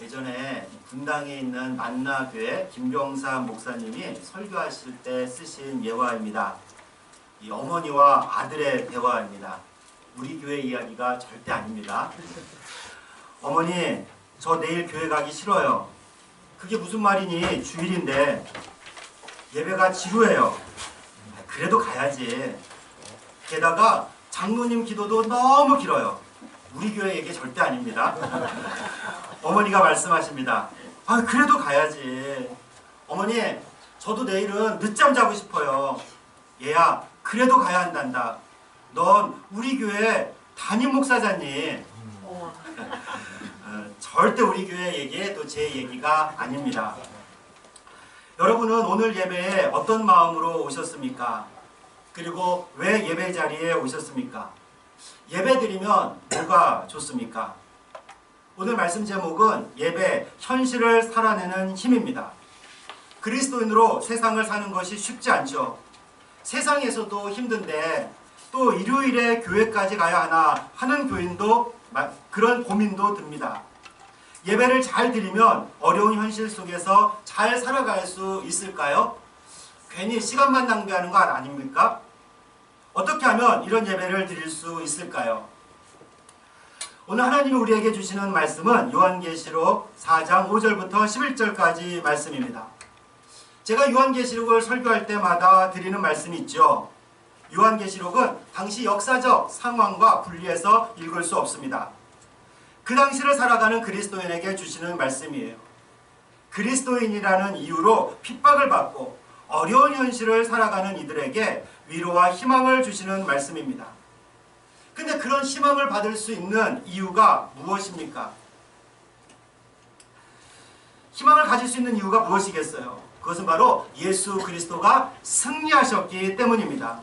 예전에 분당에 있는 만나교회 김병사 목사님이 설교하실 때 쓰신 예화입니다. 이 어머니와 아들의 대화입니다. 우리 교회 이야기가 절대 아닙니다. 어머니, 저 내일 교회 가기 싫어요. 그게 무슨 말이니? 주일인데 예배가 지루해요. 그래도 가야지. 게다가 장로님 기도도 너무 길어요. 우리 교회 얘기 절대 아닙니다. 어머니가 말씀하십니다. 아, 그래도 가야지. 어머니, 저도 내일은 늦잠 자고 싶어요. 얘야, 그래도 가야 한단다. 넌 우리 교회 담임 목사잖니. 어, 절대 우리 교회 얘기 또 제 얘기가 아닙니다. 여러분은 오늘 예배에 어떤 마음으로 오셨습니까? 그리고 왜 예배 자리에 오셨습니까? 예배 드리면 뭐가 좋습니까? 오늘 말씀 제목은 예배, 현실을 살아내는 힘입니다. 그리스도인으로 세상을 사는 것이 쉽지 않죠. 세상에서도 힘든데 또 일요일에 교회까지 가야 하나 하는 교인도 그런 고민도 듭니다. 예배를 잘 드리면 어려운 현실 속에서 잘 살아갈 수 있을까요? 괜히 시간만 낭비하는 거 아닙니까? 어떻게 하면 이런 예배를 드릴 수 있을까요? 오늘 하나님이 우리에게 주시는 말씀은 요한계시록 4장 5절부터 11절까지 말씀입니다. 제가 요한계시록을 설교할 때마다 드리는 말씀이 있죠. 요한계시록은 당시 역사적 상황과 분리해서 읽을 수 없습니다. 그 당시를 살아가는 그리스도인에게 주시는 말씀이에요. 그리스도인이라는 이유로 핍박을 받고 어려운 현실을 살아가는 이들에게 위로와 희망을 주시는 말씀입니다. 근데 그런 희망을 받을 수 있는 이유가 무엇입니까? 희망을 가질 수 있는 이유가 무엇이겠어요? 그것은 바로 예수 그리스도가 승리하셨기 때문입니다.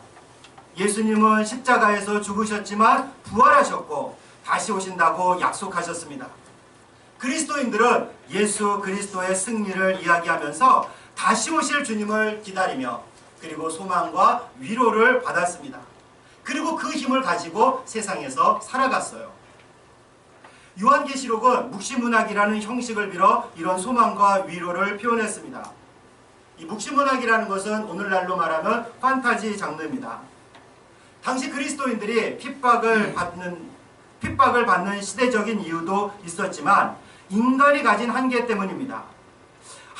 예수님은 십자가에서 죽으셨지만 부활하셨고 다시 오신다고 약속하셨습니다. 그리스도인들은 예수 그리스도의 승리를 이야기하면서 다시 오실 주님을 기다리며 그리고 소망과 위로를 받았습니다. 그리고 그 힘을 가지고 세상에서 살아갔어요. 요한계시록은 묵시문학이라는 형식을 빌어 이런 소망과 위로를 표현했습니다. 이 묵시문학이라는 것은 오늘날로 말하면 판타지 장르입니다. 당시 그리스도인들이 핍박을 받는 핍박을 받는 시대적인 이유도 있었지만 인간이 가진 한계 때문입니다.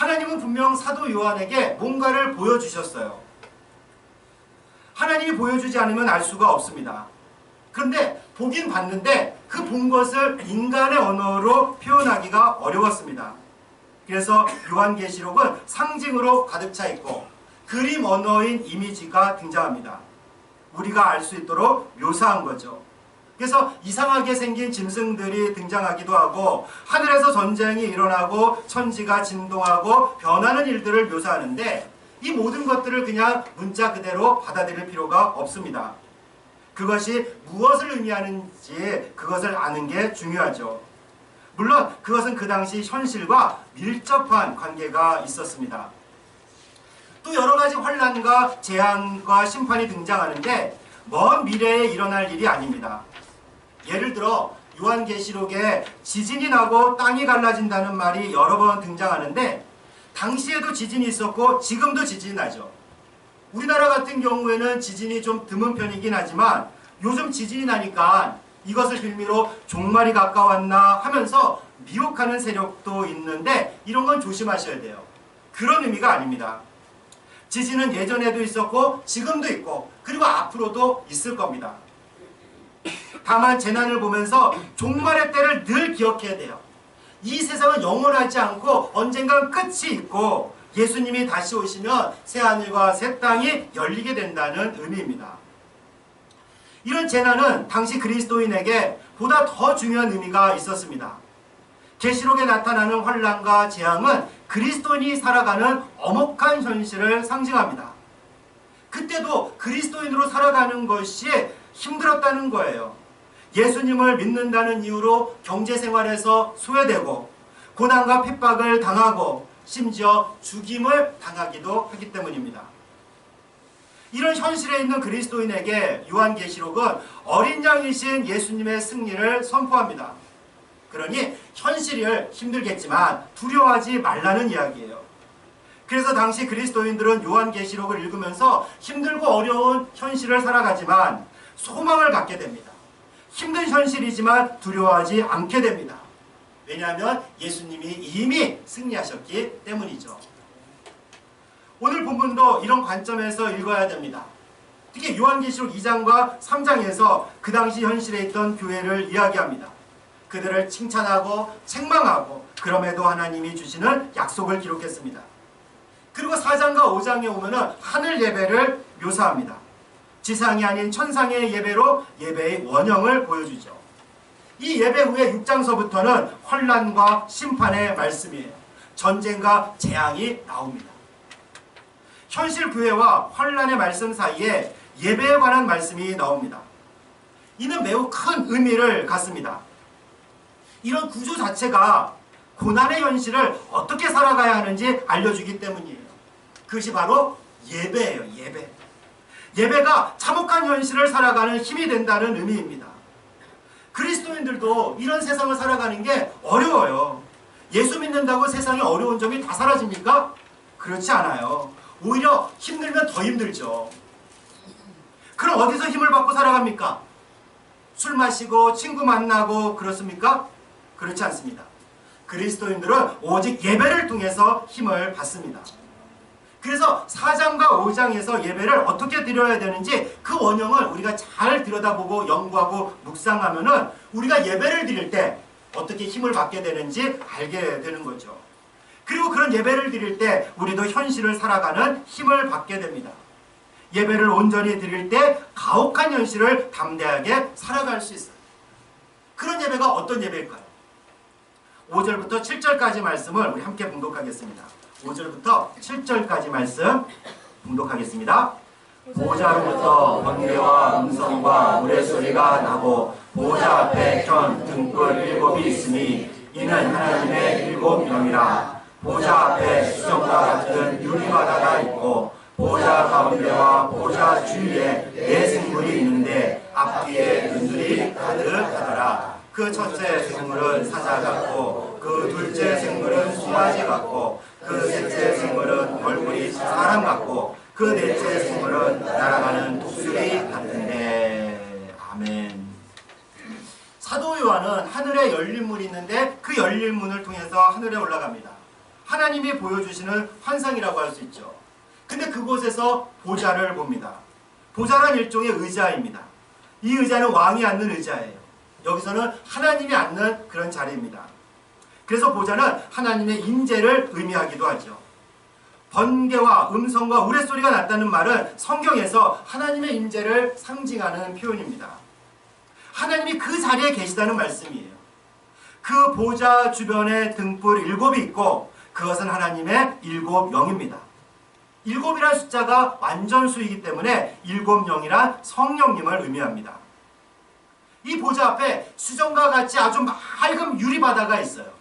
하나님은 분명 사도 요한에게 뭔가를 보여주셨어요. 하나님이 보여주지 않으면 알 수가 없습니다. 그런데 보긴 봤는데 그 본 것을 인간의 언어로 표현하기가 어려웠습니다. 그래서 요한계시록은 상징으로 가득 차 있고 그림 언어인 이미지가 등장합니다. 우리가 알 수 있도록 묘사한 거죠. 그래서 이상하게 생긴 짐승들이 등장하기도 하고 하늘에서 전쟁이 일어나고 천지가 진동하고 변하는 일들을 묘사하는데 이 모든 것들을 그냥 문자 그대로 받아들일 필요가 없습니다. 그것이 무엇을 의미하는지 그것을 아는 게 중요하죠. 물론 그것은 그 당시 현실과 밀접한 관계가 있었습니다. 또 여러 가지 환란과 재앙과 심판이 등장하는데 먼 미래에 일어날 일이 아닙니다. 예를 들어 요한계시록에 지진이 나고 땅이 갈라진다는 말이 여러 번 등장하는데 당시에도 지진이 있었고 지금도 지진이 나죠. 우리나라 같은 경우에는 지진이 좀 드문 편이긴 하지만 요즘 지진이 나니까 이것을 빌미로 종말이 가까웠나 하면서 미혹하는 세력도 있는데 이런 건 조심하셔야 돼요. 그런 의미가 아닙니다. 지진은 예전에도 있었고 지금도 있고 그리고 앞으로도 있을 겁니다. 다만 재난을 보면서 종말의 때를 늘 기억해야 돼요. 이 세상은 영원하지 않고 언젠간 끝이 있고 예수님이 다시 오시면 새하늘과 새 땅이 열리게 된다는 의미입니다. 이런 재난은 당시 그리스도인에게 보다 더 중요한 의미가 있었습니다. 계시록에 나타나는 환란과 재앙은 그리스도인이 살아가는 엄혹한 현실을 상징합니다. 그때도 그리스도인으로 살아가는 것이 힘들었다는 거예요. 예수님을 믿는다는 이유로 경제 생활에서 소외되고 고난과 핍박을 당하고 심지어 죽임을 당하기도 하기 때문입니다. 이런 현실에 있는 그리스도인에게 요한계시록은 어린 양이신 예수님의 승리를 선포합니다. 그러니 현실을 힘들겠지만 두려워하지 말라는 이야기예요. 그래서 당시 그리스도인들은 요한계시록을 읽으면서 힘들고 어려운 현실을 살아가지만 소망을 갖게 됩니다. 힘든 현실이지만 두려워하지 않게 됩니다. 왜냐하면 예수님이 이미 승리하셨기 때문이죠. 오늘 본문도 이런 관점에서 읽어야 됩니다. 특히 요한계시록 2장과 3장에서 그 당시 현실에 있던 교회를 이야기합니다. 그들을 칭찬하고 책망하고 그럼에도 하나님이 주시는 약속을 기록했습니다. 그리고 4장과 5장에 오면은 하늘 예배를 묘사합니다. 지상이 아닌 천상의 예배로 예배의 원형을 보여주죠. 이 예배 후에 6장서부터는 환란과 심판의 말씀이에요. 전쟁과 재앙이 나옵니다. 현실 교회와 환란의 말씀 사이에 예배에 관한 말씀이 나옵니다. 이는 매우 큰 의미를 갖습니다. 이런 구조 자체가 고난의 현실을 어떻게 살아가야 하는지 알려주기 때문이에요. 그것이 바로 예배예요, 예배. 예배가 참혹한 현실을 살아가는 힘이 된다는 의미입니다. 그리스도인들도 이런 세상을 살아가는 게 어려워요. 예수 믿는다고 세상이 어려운 점이 다 사라집니까? 그렇지 않아요. 오히려 힘들면 더 힘들죠. 그럼 어디서 힘을 받고 살아갑니까? 술 마시고 친구 만나고 그렇습니까? 그렇지 않습니다. 그리스도인들은 오직 예배를 통해서 힘을 받습니다. 그래서 4장과 5장에서 예배를 어떻게 드려야 되는지 그 원형을 우리가 잘 들여다보고 연구하고 묵상하면은 우리가 예배를 드릴 때 어떻게 힘을 받게 되는지 알게 되는 거죠. 그리고 그런 예배를 드릴 때 우리도 현실을 살아가는 힘을 받게 됩니다. 예배를 온전히 드릴 때 가혹한 현실을 담대하게 살아갈 수 있어요. 그런 예배가 어떤 예배일까요? 5절부터 7절까지 말씀을 우리 함께 봉독하겠습니다. 5절부터 7절까지 말씀 봉독하겠습니다. 보좌로부터 번개와 음성과 우레소리가 나고 보좌 앞에 현 등불 일곱이 있으니 이는 하나님의 일곱 명이라 보좌 앞에 수정과 같은 유리바다가 있고 보좌 가운데와 보좌 주위에 네 생물이 있는데 앞뒤에 눈들이 가득하더라 그 첫째 생물은 사자 같고 그 둘째 생물은 송아지 같고 그 셋째 생물은 얼굴이 사람 같고 그 넷째 생물은 날아가는 독수리 같은데. 아멘. 사도 요한은 하늘에 열린 문이 있는데 그 열린 문을 통해서 하늘에 올라갑니다. 하나님이 보여주시는 환상이라고 할 수 있죠. 근데 그곳에서 보좌를 봅니다. 보좌란 일종의 의자입니다. 이 의자는 왕이 앉는 의자예요. 여기서는 하나님이 앉는 그런 자리입니다. 그래서 보좌는 하나님의 임재를 의미하기도 하죠. 번개와 음성과 우레소리가 났다는 말은 성경에서 하나님의 임재를 상징하는 표현입니다. 하나님이 그 자리에 계시다는 말씀이에요. 그 보좌 주변에 등불 일곱이 있고 그것은 하나님의 일곱 영입니다. 일곱이란 숫자가 완전수이기 때문에 일곱 영이란 성령님을 의미합니다. 이 보좌 앞에 수정과 같이 아주 맑은 유리 바다가 있어요.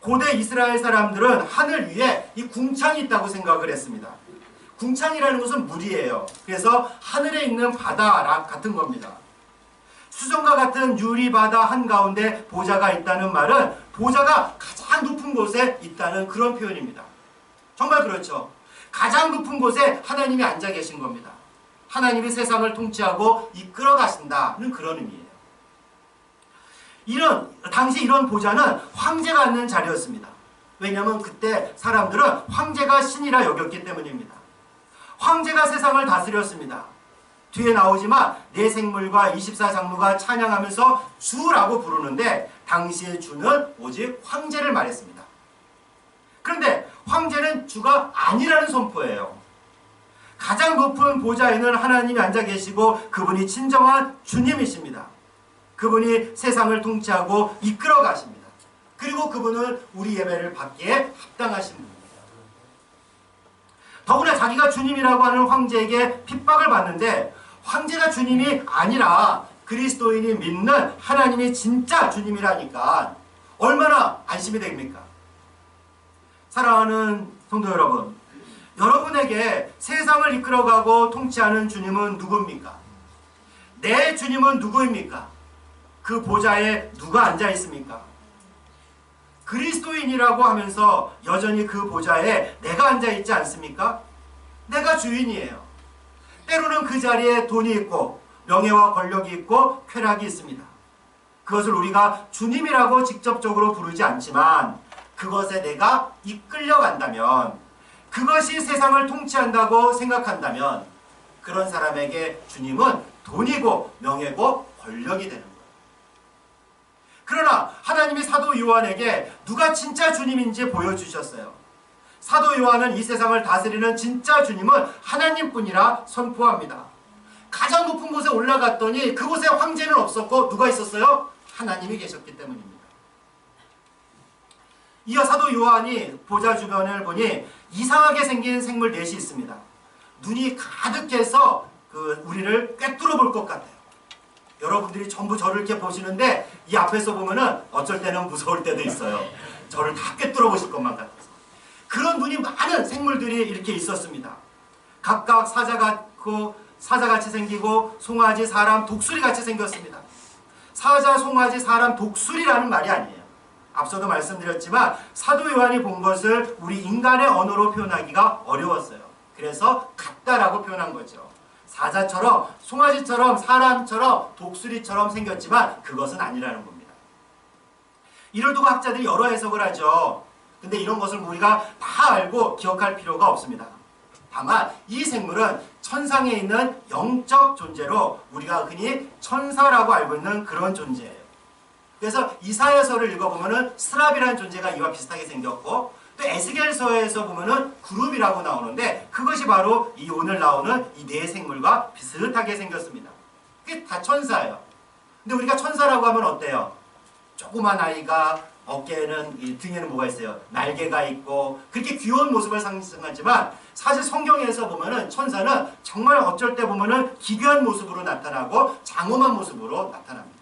고대 이스라엘 사람들은 하늘 위에 이 궁창이 있다고 생각을 했습니다. 궁창이라는 것은 물이에요. 그래서 하늘에 있는 바다 같은 겁니다. 수정과 같은 유리바다 한가운데 보좌가 있다는 말은 보좌가 가장 높은 곳에 있다는 그런 표현입니다. 정말 그렇죠. 가장 높은 곳에 하나님이 앉아 계신 겁니다. 하나님이 세상을 통치하고 이끌어 가신다는 그런 의미예요. 이런 당시 이런 보좌는 황제가 앉는 자리였습니다. 왜냐하면 그때 사람들은 황제가 신이라 여겼기 때문입니다. 황제가 세상을 다스렸습니다. 뒤에 나오지만 내 생물과 24장로가 찬양하면서 주라고 부르는데 당시의 주는 오직 황제를 말했습니다. 그런데 황제는 주가 아니라는 선포예요. 가장 높은 보좌에는 하나님이 앉아 계시고 그분이 진정한 주님이십니다. 그분이 세상을 통치하고 이끌어 가십니다. 그리고 그분은 우리 예배를 받기에 합당하신 분입니다. 더구나 자기가 주님이라고 하는 황제에게 핍박을 받는데 황제가 주님이 아니라 그리스도인이 믿는 하나님이 진짜 주님이라니까 얼마나 안심이 됩니까? 사랑하는 성도 여러분, 여러분에게 세상을 이끌어가고 통치하는 주님은 누구입니까? 내 주님은 누구입니까? 그 보좌에 누가 앉아 있습니까? 그리스도인이라고 하면서 여전히 그 보좌에 내가 앉아 있지 않습니까? 내가 주인이에요. 때로는 그 자리에 돈이 있고 명예와 권력이 있고 쾌락이 있습니다. 그것을 우리가 주님이라고 직접적으로 부르지 않지만 그것에 내가 이끌려 간다면 그것이 세상을 통치한다고 생각한다면 그런 사람에게 주님은 돈이고 명예고 권력이 되는 거예요. 그러나 하나님이 사도 요한에게 누가 진짜 주님인지 보여주셨어요. 사도 요한은 이 세상을 다스리는 진짜 주님은 하나님뿐이라 선포합니다. 가장 높은 곳에 올라갔더니 그곳에 황제는 없었고 누가 있었어요? 하나님이 계셨기 때문입니다. 이어 사도 요한이 보좌 주변을 보니 이상하게 생긴 생물 넷이 있습니다. 눈이 가득해서 그 우리를 꿰뚫어 볼 것 같아요. 여러분들이 전부 저를 이렇게 보시는데 이 앞에서 보면은 어쩔 때는 무서울 때도 있어요. 저를 다 꿰뚫어 보실 것만 같아서. 그런 눈이 많은 생물들이 이렇게 있었습니다. 각각 사자 같고 사자같이 생기고 송아지, 사람, 독수리 같이 생겼습니다. 사자, 송아지, 사람, 독수리라는 말이 아니에요. 앞서도 말씀드렸지만 사도 요한이 본 것을 우리 인간의 언어로 표현하기가 어려웠어요. 그래서 같다라고 표현한 거죠. 사자처럼, 송아지처럼, 사람처럼, 독수리처럼 생겼지만 그것은 아니라는 겁니다. 이를 두고 학자들이 여러 해석을 하죠. 근데 이런 것을 우리가 다 알고 기억할 필요가 없습니다. 다만 이 생물은 천상에 있는 영적 존재로 우리가 흔히 천사라고 알고 있는 그런 존재예요. 그래서 이사야서를 읽어보면 은 스랍이라는 존재가 이와 비슷하게 생겼고 또 에스겔서에서 보면은 그룹이라고 나오는데 그것이 바로 이 오늘 나오는 이 네 생물과 비슷하게 생겼습니다. 그게 다 천사예요. 근데 우리가 천사라고 하면 어때요? 조그만 아이가 어깨에는 이 등에는 뭐가 있어요? 날개가 있고 그렇게 귀여운 모습을 상징하지만 사실 성경에서 보면은 천사는 정말 어쩔 때 보면은 기괴한 모습으로 나타나고 장엄한 모습으로 나타납니다.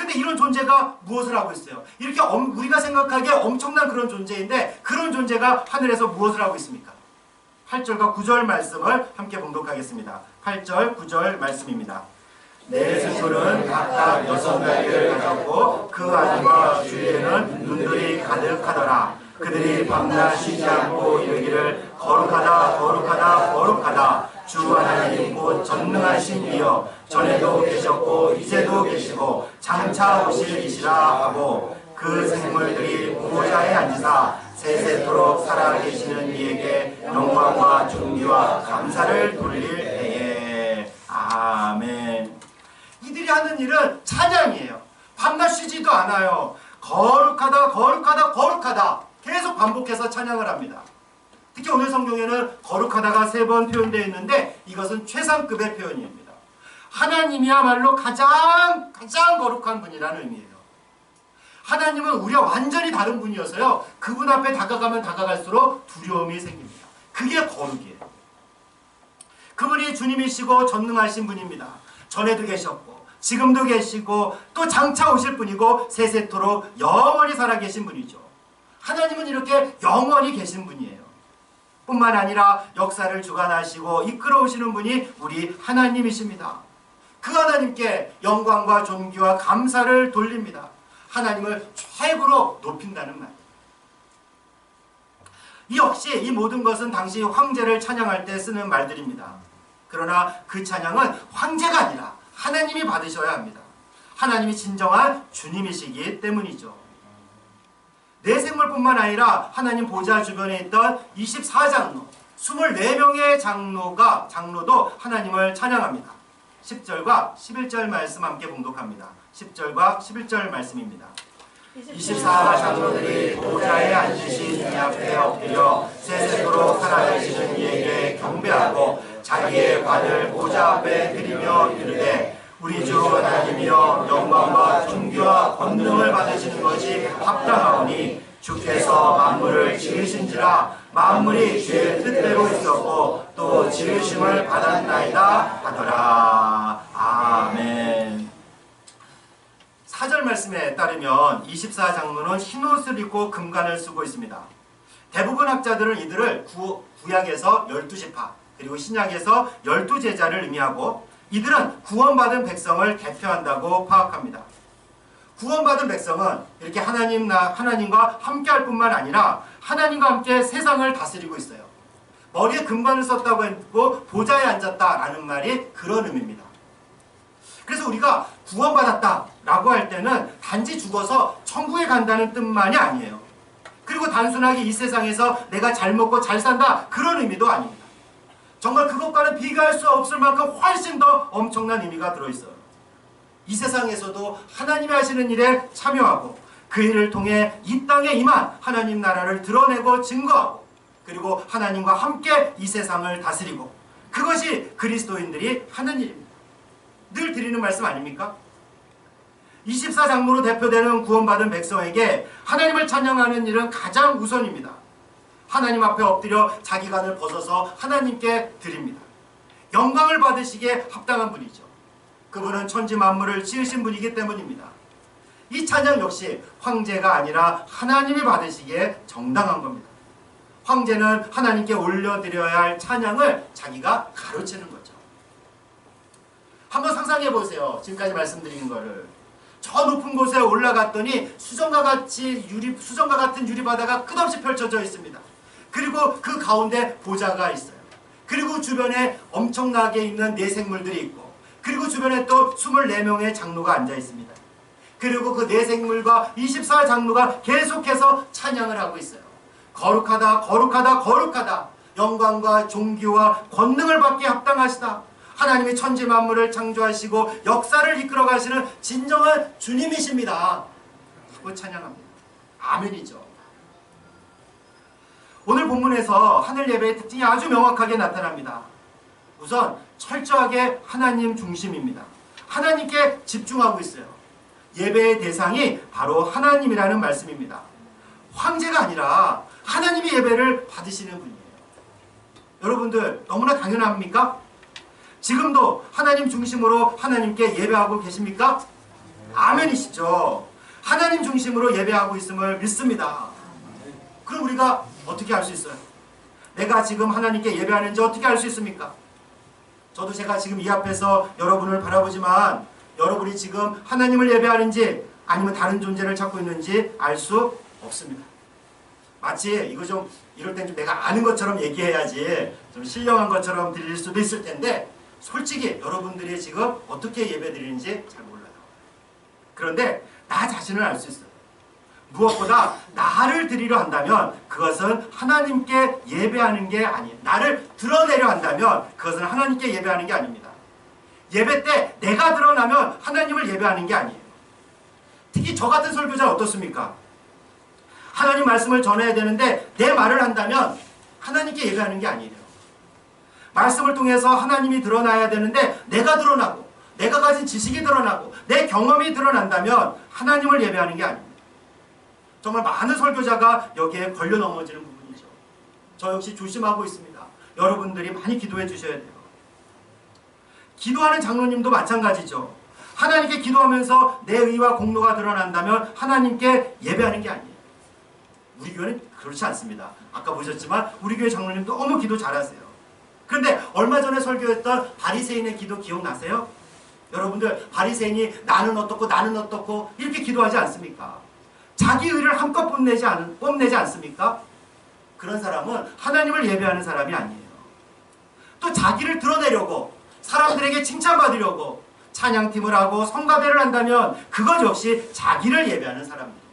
근데 이런 존재가 무엇을 하고 있어요? 이렇게 엄- 우리가 생각하기에 엄청난 그런 존재인데 그런 존재가 하늘에서 무엇을 하고 있습니까? 8절과 9절 말씀을 함께 봉독하겠습니다. 8절, 9절 말씀입니다. 내 스술은 각각 여섯 날개를 가졌고 그 안과 주위에는 눈들이 가득하더라. 그들이 밤낮 쉬지 않고 이르기를 거룩하다 거룩하다 거룩하다 주 하나님 곧 전능하신 이여 전에도 계셨고 이제도 계시고 장차 오실 이시라 하고 그 생물들이 보호자에 앉으사 세세토록 살아계시는 이에게 영광과 존귀와 감사를 돌릴 때에 아멘 이들이 하는 일은 찬양이에요. 밤낮 쉬지도 않아요. 거룩하다, 거룩하다, 거룩하다. 계속 반복해서 찬양을 합니다. 특히 오늘 성경에는 거룩하다가 세 번 표현되어 있는데 이것은 최상급의 표현입니다. 하나님이야말로 가장, 가장 거룩한 분이라는 의미예요. 하나님은 우리와 완전히 다른 분이어서요. 그분 앞에 다가가면 다가갈수록 두려움이 생깁니다. 그게 거룩이에요. 그분이 주님이시고 전능하신 분입니다. 전에도 계셨고 지금도 계시고 또 장차 오실 분이고 세세토록 영원히 살아계신 분이죠. 하나님은 이렇게 영원히 계신 분이에요. 뿐만 아니라 역사를 주관하시고 이끌어오시는 분이 우리 하나님이십니다. 그 하나님께 영광과 존귀와 감사를 돌립니다. 하나님을 최고로 높인다는 말. 이 역시 이 모든 것은 당시 황제를 찬양할 때 쓰는 말들입니다. 그러나 그 찬양은 황제가 아니라 하나님이 받으셔야 합니다. 하나님이 진정한 주님이시기 때문이죠. 내 생물뿐만 아니라 하나님 보좌 주변에 있던 24장로, 24명의 장로가 장로도 하나님을 찬양합니다. 10절과 11절 말씀 함께 봉독합니다. 10절과 11절 말씀입니다. 24 장로들이 보좌에 앉으신 이 앞에 엎드려 세세토록 살아계시는 이에게 경배하고 자기의 관을 보좌 앞에 드리며 이르되 우리 주 하나님이여 영광과 존귀와 권능을 받으시는 것이 합당하오니 주께서 만물을 지으신지라 만물이 주의 뜻대로 있었고 또 지으심을 받았나이다 하더라 아멘 사절 말씀에 따르면 24장로는 흰옷을 입고 금관을 쓰고 있습니다. 대부분 학자들은 이들을 구, 구약에서 12지파 그리고 신약에서 12제자를 의미하고 이들은 구원받은 백성을 대표한다고 파악합니다. 구원받은 백성은 이렇게 하나님 나 하나님과 함께할 뿐만 아니라 하나님과 함께 세상을 다스리고 있어요. 머리에 금관을 썼다고 했고 보좌에 앉았다라는 말이 그런 의미입니다. 그래서 우리가 구원받았다라고 할 때는 단지 죽어서 천국에 간다는 뜻만이 아니에요. 그리고 단순하게 이 세상에서 내가 잘 먹고 잘 산다 그런 의미도 아닙니다. 정말 그것과는 비교할 수 없을 만큼 훨씬 더 엄청난 의미가 들어있어요. 이 세상에서도 하나님이 하시는 일에 참여하고 그 일을 통해 이 땅에 임한 하나님 나라를 드러내고 증거하고 그리고 하나님과 함께 이 세상을 다스리고 그것이 그리스도인들이 하는 일입니다. 늘 드리는 말씀 아닙니까? 24장로로 대표되는 구원받은 백성에게 하나님을 찬양하는 일은 가장 우선입니다. 하나님 앞에 엎드려 자기 간을 벗어서 하나님께 드립니다. 영광을 받으시기에 합당한 분이죠. 그분은 천지 만물을 지으신 분이기 때문입니다. 이 찬양 역시 황제가 아니라 하나님이 받으시기에 정당한 겁니다. 황제는 하나님께 올려드려야 할 찬양을 자기가 가르치는 거죠. 한번 상상해 보세요. 지금까지 말씀드린 거를. 저 높은 곳에 올라갔더니 수정과 같이 유리 수정과 같은 유리 바다가 끝없이 펼쳐져 있습니다. 그리고 그 가운데 보좌가 있어요. 그리고 주변에 엄청나게 있는 내생물들이 있고 그리고 주변에 또 24명의 장로가 앉아 있습니다. 그리고 그 내생물과 24장로가 계속해서 찬양을 하고 있어요. 거룩하다 거룩하다 거룩하다 영광과 존귀와 권능을 받기에 합당하시다. 하나님이 천지 만물을 창조하시고 역사를 이끌어 가시는 진정한 주님이십니다. 하고 찬양합니다. 아멘이죠. 오늘 본문에서 하늘 예배의 특징이 아주 명확하게 나타납니다. 우선 철저하게 하나님 중심입니다. 하나님께 집중하고 있어요. 예배의 대상이 바로 하나님이라는 말씀입니다. 황제가 아니라 하나님이 예배를 받으시는 분이에요. 여러분들 너무나 당연합니까? 지금도 하나님 중심으로 하나님께 예배하고 계십니까? 아멘이시죠. 하나님 중심으로 예배하고 있음을 믿습니다. 그럼 우리가 어떻게 할수 있어요? 내가 지금 하나님께 예배하는지 어떻게 알 수 있습니까? 저도 제가 지금 이 앞에서 여러분을 바라보지만 여러분이 지금 하나님을 예배하는지 아니면 다른 존재를 찾고 있는지 알 수 없습니다. 마치 이거 좀 이럴 땐 좀 내가 아는 것처럼 얘기해야지 좀 신령한 것처럼 들릴 수도 있을 텐데 솔직히 여러분들이 지금 어떻게 예배 드리는지 잘 몰라요. 그런데 나 자신을 알 수 있어요. 무엇보다 나를 드리려 한다면 그것은 하나님께 예배하는 게 아니에요. 나를 드러내려 한다면 그것은 하나님께 예배하는 게 아닙니다. 예배 때 내가 드러나면 하나님을 예배하는 게 아니에요. 특히 저 같은 설교자 어떻습니까? 하나님 말씀을 전해야 되는데 내 말을 한다면 하나님께 예배하는 게 아니에요. 말씀을 통해서 하나님이 드러나야 되는데 내가 드러나고 내가 가진 지식이 드러나고 내 경험이 드러난다면 하나님을 예배하는 게 아닙니다. 정말 많은 설교자가 여기에 걸려 넘어지는 부분이죠. 저 역시 조심하고 있습니다. 여러분들이 많이 기도해 주셔야 돼요. 기도하는 장로님도 마찬가지죠. 하나님께 기도하면서 내 의와 공로가 드러난다면 하나님께 예배하는 게 아니에요. 우리 교회는 그렇지 않습니다. 아까 보셨지만 우리 교회 장로님 너무 기도 잘하세요. 그런데 얼마 전에 설교했던 바리새인의 기도 기억나세요? 여러분들 바리새인이 나는 어떻고 나는 어떻고 이렇게 기도하지 않습니까? 자기 의를 한껏 뽐내지, 않, 뽐내지 않습니까? 그런 사람은 하나님을 예배하는 사람이 아니에요. 또 자기를 드러내려고 사람들에게 칭찬받으려고 찬양팀을 하고 성가대를 한다면 그것 역시 자기를 예배하는 사람입니다.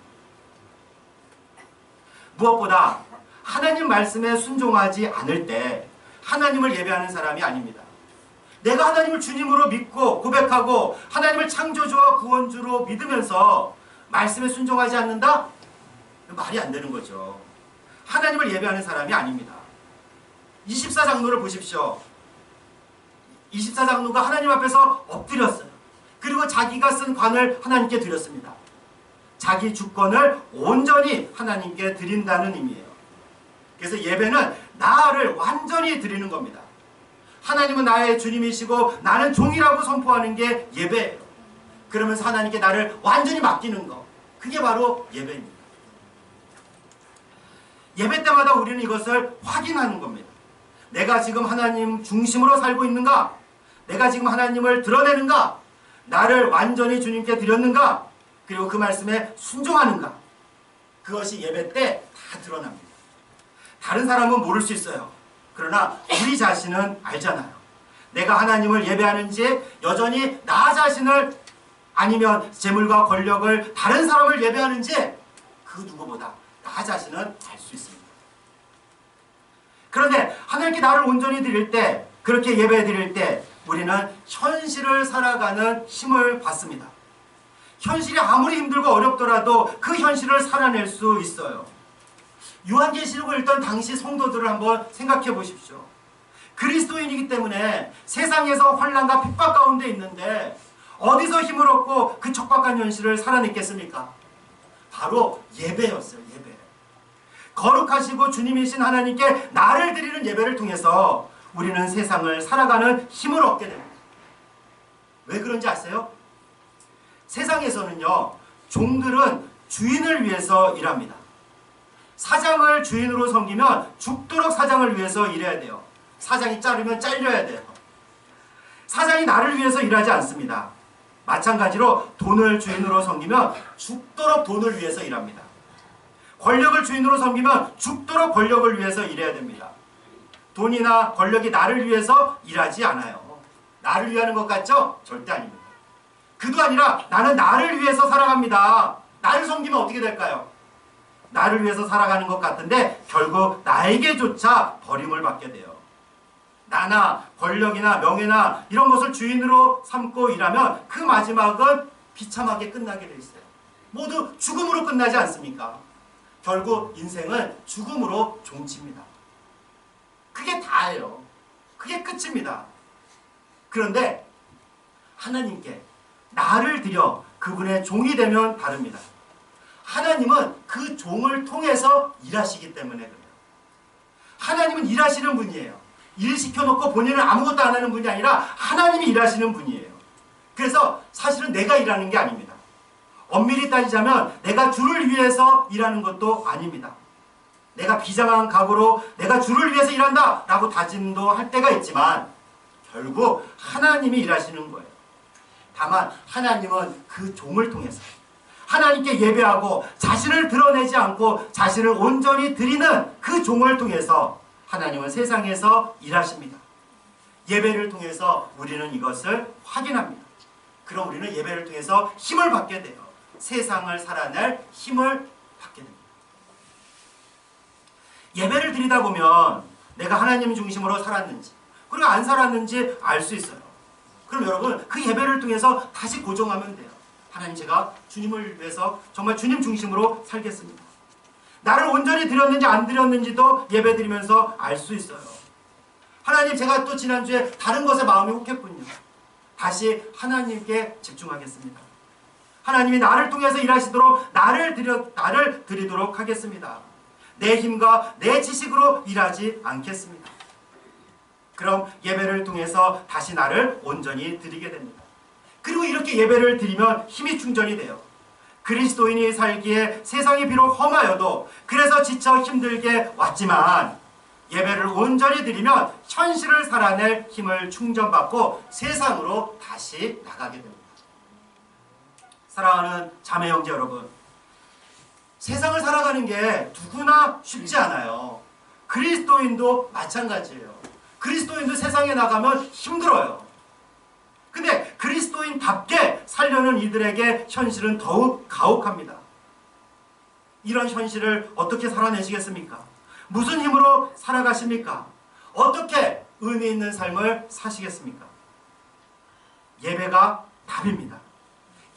무엇보다 하나님 말씀에 순종하지 않을 때 하나님을 예배하는 사람이 아닙니다. 내가 하나님을 주님으로 믿고 고백하고 하나님을 창조주와 구원주로 믿으면서 말씀에 순종하지 않는다? 말이 안 되는 거죠. 하나님을 예배하는 사람이 아닙니다. 24장로를 보십시오. 24장로가 하나님 앞에서 엎드렸어요. 그리고 자기가 쓴 관을 하나님께 드렸습니다. 자기 주권을 온전히 하나님께 드린다는 의미예요. 그래서 예배는 나를 완전히 드리는 겁니다. 하나님은 나의 주님이시고 나는 종이라고 선포하는 게 예배예요. 그러면서 하나님께 나를 완전히 맡기는 거. 그게 바로 예배입니다. 예배 때마다 우리는 이것을 확인하는 겁니다. 내가 지금 하나님 중심으로 살고 있는가? 내가 지금 하나님을 드러내는가? 나를 완전히 주님께 드렸는가? 그리고 그 말씀에 순종하는가 그것이 예배 때 다 드러납니다. 다른 사람은 모를 수 있어요. 그러나 우리 자신은 알잖아요. 내가 하나님을 예배하는지 여전히 나 자신을 아니면 재물과 권력을 다른 사람을 예배하는지 그 누구보다 나 자신은 알 수 있습니다. 그런데 하나님께 나를 온전히 드릴 때 그렇게 예배 드릴 때 우리는 현실을 살아가는 힘을 받습니다. 현실이 아무리 힘들고 어렵더라도 그 현실을 살아낼 수 있어요. 요한계시록을 읽던 당시 성도들을 한번 생각해 보십시오. 그리스도인이기 때문에 세상에서 환란과 핍박 가운데 있는데 어디서 힘을 얻고 그 척박한 현실을 살아냈겠습니까? 바로 예배였어요. 예배. 거룩하시고 주님이신 하나님께 나를 드리는 예배를 통해서 우리는 세상을 살아가는 힘을 얻게 됩니다. 왜 그런지 아세요? 세상에서는요, 종들은 주인을 위해서 일합니다. 사장을 주인으로 섬기면 죽도록 사장을 위해서 일해야 돼요. 사장이 자르면 잘려야 돼요. 사장이 나를 위해서 일하지 않습니다. 마찬가지로 돈을 주인으로 섬기면 죽도록 돈을 위해서 일합니다. 권력을 주인으로 섬기면 죽도록 권력을 위해서 일해야 됩니다. 돈이나 권력이 나를 위해서 일하지 않아요. 나를 위하는 것 같죠? 절대 아닙니다. 그도 아니라 나는 나를 위해서 살아갑니다. 나를 섬기면 어떻게 될까요? 나를 위해서 살아가는 것 같은데 결국 나에게조차 버림을 받게 돼요. 나나 권력이나 명예나 이런 것을 주인으로 삼고 일하면 그 마지막은 비참하게 끝나게 돼 있어요. 모두 죽음으로 끝나지 않습니까? 결국 인생은 죽음으로 종칩니다. 그게 다예요. 그게 끝입니다. 그런데 하나님께 나를 들여 그분의 종이 되면 다릅니다. 하나님은 그 종을 통해서 일하시기 때문에 그래요. 하나님은 일하시는 분이에요. 일 시켜놓고 본인은 아무것도 안 하는 분이 아니라 하나님이 일하시는 분이에요. 그래서 사실은 내가 일하는 게 아닙니다. 엄밀히 따지자면 내가 주를 위해서 일하는 것도 아닙니다. 내가 비장한 각오로 내가 주를 위해서 일한다 라고 다짐도 할 때가 있지만 결국 하나님이 일하시는 거예요. 다만 하나님은 그 종을 통해서 하나님께 예배하고 자신을 드러내지 않고 자신을 온전히 드리는 그 종을 통해서 하나님은 세상에서 일하십니다. 예배를 통해서 우리는 이것을 확인합니다. 그럼 우리는 예배를 통해서 힘을 받게 돼요. 세상을 살아낼 힘을 받게 됩니다. 예배를 드리다 보면 내가 하나님 중심으로 살았는지 그리고 안 살았는지 알 수 있어요. 그럼 여러분 그 예배를 통해서 다시 고정하면 돼요. 하나님 제가 주님을 위해서 정말 주님 중심으로 살겠습니다. 나를 온전히 드렸는지 안 드렸는지도 예배 드리면서 알 수 있어요. 하나님 제가 또 지난주에 다른 것에 마음이 혹했군요. 다시 하나님께 집중하겠습니다. 하나님이 나를 통해서 일하시도록 나를 드려 나를 드리도록 하겠습니다. 내 힘과 내 지식으로 일하지 않겠습니다. 그럼 예배를 통해서 다시 나를 온전히 드리게 됩니다. 그리고 이렇게 예배를 드리면 힘이 충전이 돼요. 그리스도인이 살기에 세상이 비록 험하여도 그래서 지쳐 힘들게 왔지만 예배를 온전히 드리면 현실을 살아낼 힘을 충전받고 세상으로 다시 나가게 됩니다. 사랑하는 자매 형제 여러분, 세상을 살아가는 게 누구나 쉽지 않아요. 그리스도인도 마찬가지예요. 그리스도인도 세상에 나가면 힘들어요. 근데 그리스도인답게 살려는 이들에게 현실은 더욱 가혹합니다. 이런 현실을 어떻게 살아내시겠습니까? 무슨 힘으로 살아가십니까? 어떻게 의미 있는 삶을 사시겠습니까? 예배가 답입니다.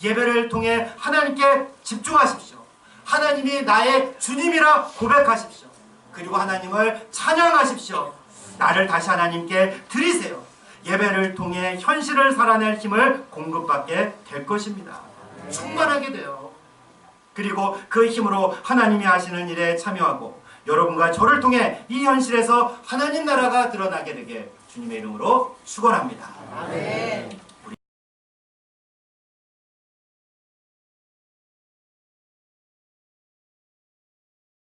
예배를 통해 하나님께 집중하십시오. 하나님이 나의 주님이라 고백하십시오. 그리고 하나님을 찬양하십시오. 나를 다시 하나님께 드리세요. 예배를 통해 현실을 살아낼 힘을 공급받게 될 것입니다. 충만하게 돼요. 그리고 그 힘으로 하나님이 하시는 일에 참여하고 여러분과 저를 통해 이 현실에서 하나님 나라가 드러나게 되게 주님의 이름으로 축원합니다. 아멘.